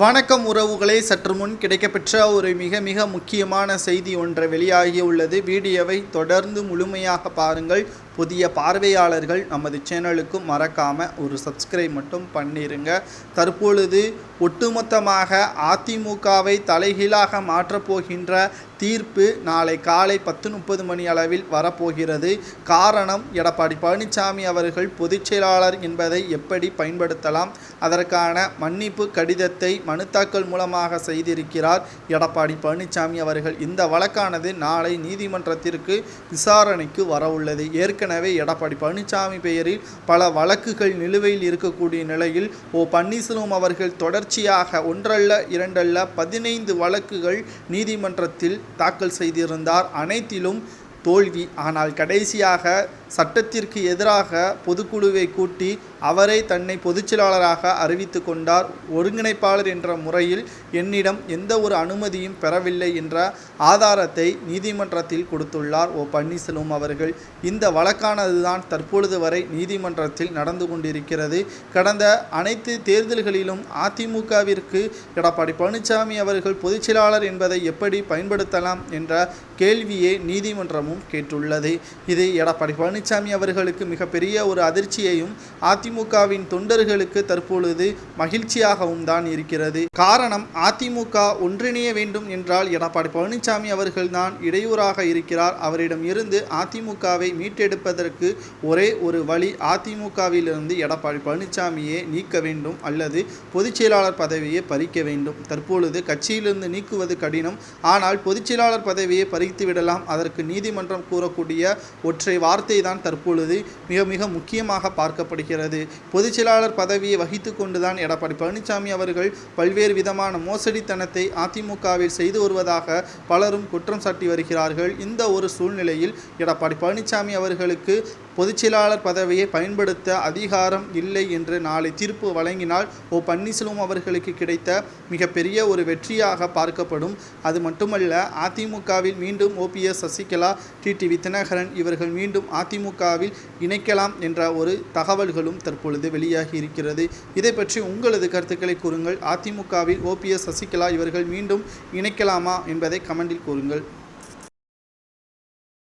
வணக்கம் உறவுகளே. சற்று முன் கிடைக்கப்பெற்ற ஒரு மிக மிக முக்கியமான செய்தி ஒன்று வெளியாகியுள்ளது. வீடியோவை தொடர்ந்து முழுமையாக பாருங்கள். புதிய பார்வையாளர்கள் நமது சேனலுக்கு மறக்காம ஒரு சப்ஸ்கிரைப் மட்டும் பண்ணிருங்க. தற்பொழுது ஒட்டுமொத்தமாக அதிமுகவை தலைகீழாக மாற்றப் போகின்ற தீர்ப்பு நாளை காலை பத்து முப்பது மணி அளவில் வரப்போகிறது. காரணம் எடப்பாடி பழனிசாமி அவர்கள் பொதுச் செயலாளர் என்பதை எப்படி பயன்படுத்தலாம்? அதற்கான மன்னிப்பு கடிதத்தை மனு தாக்கல் மூலமாக செய்திருக்கிறார் எடப்பாடி பழனிசாமி அவர்கள். இந்த வழக்கானது நாளை நீதிமன்றத்திற்கு விசாரணைக்கு வரவுள்ளது. ஏற்கனவே எடப்பாடி பழனிசாமி பெயரில் பல வழக்குகள் நிலுவையில் இருக்கக்கூடிய நிலையில் ஓ பன்னீர்செல்வம் அவர்கள் தொடர்ச்சியாக ஒன்றல்ல இரண்டல்ல பதினைந்து வழக்குகள் நீதிமன்றத்தில் தாக்கல் செய்திருந்தார். அனைத்திலும் தோல்வி. ஆனால் கடைசியாக சட்டத்திற்கு எதிராக பொதுக்குழுவை கூட்டி அவரை தன்னை பொதுச்செயலாளராக அறிவித்து கொண்டார். ஒருங்கிணைப்பாளர் என்ற முறையில் என்னிடம் எந்த ஒரு அனுமதியும் பெறவில்லை என்ற ஆதாரத்தை நீதிமன்றத்தில் கொடுத்துள்ளார். ஓ பன்னீர்செல்வம் அவர்கள் இந்த வழக்கானதுதான் தற்பொழுது வரை நீதிமன்றத்தில் நடந்து கொண்டிருக்கிறது. கடந்த அனைத்து தேர்தல்களிலும் அதிமுகவிற்கு எடப்பாடி பழனிசாமி அவர்கள் பொதுச்செயலாளர் என்பதை எப்படி பயன்படுத்தலாம் என்ற கேள்வியை நீதிமன்றமும் கேட்டுள்ளது. இது எடப்பாடி பழனிசாமி அவர்களுக்கு மிகப்பெரிய ஒரு அதிர்ச்சியையும் அதிமுகவின் தொண்டர்களுக்கு தற்பொழுது மகிழ்ச்சியாகவும் தான் இருக்கிறது. காரணம் அதிமுக ஒன்றிணைய வேண்டும் என்றால் எடப்பாடி பழனிசாமி அவர்கள் தான் இடையூறாக இருக்கிறார். அவரிடம் இருந்து அதிமுகவை மீட்டெடுப்பதற்கு ஒரே ஒரு வழி அதிமுகவிலிருந்து எடப்பாடி பழனிசாமியை நீக்க வேண்டும் அல்லது பொதுச் செயலாளர் பதவியை பறிக்க வேண்டும். தற்பொழுது கட்சியிலிருந்து நீக்குவது கடினம். ஆனால் பொதுச் செயலாளர் பதவியை பறித்து விடலாம். அதற்கு நீதிமன்றம் கூறக்கூடிய ஒற்றை வார்த்தை தான் தற்பொழுது மிக மிக முக்கியமாக பார்க்கப்படுகிறது. பொதுச் செயலாளர் பதவியை வகித்து கொண்டுதான் எடப்பாடி பழனிசாமி அவர்கள் பல்வேறு விதமான மோசடித்தனத்தை அதிமுகவில் செய்து வருவதாக பலரும் குற்றம் சாட்டி வருகிறார்கள். இந்த ஒரு சூழ்நிலையில் எடப்பாடி பழனிசாமி அவர்களுக்கு பொதுச்செயலாளர் பதவியை பயன்படுத்த அதிகாரம் இல்லை என்று நாளை தீர்ப்பு வழங்கினால் ஓ பன்னீர்செல்வம் அவர்களுக்கு கிடைத்த மிகப்பெரிய ஒரு வெற்றியாக பார்க்கப்படும். அது மட்டுமல்ல அதிமுகவில் மீண்டும் ஓபிஎஸ் சசிகலா டிடிவி தினகரன் இவர்கள் மீண்டும் அதிமுகவில் இணைக்கலாம் என்ற ஒரு தகவல்களும் தற்பொழுது வெளியாகி இருக்கிறது. இதை பற்றி உங்களது கருத்துக்களை கூறுங்கள். அதிமுகவில் ஓபிஎஸ் சசிகலா இவர்கள் மீண்டும் இணைக்கலாமா என்பதை கமெண்டில் கூறுங்கள்.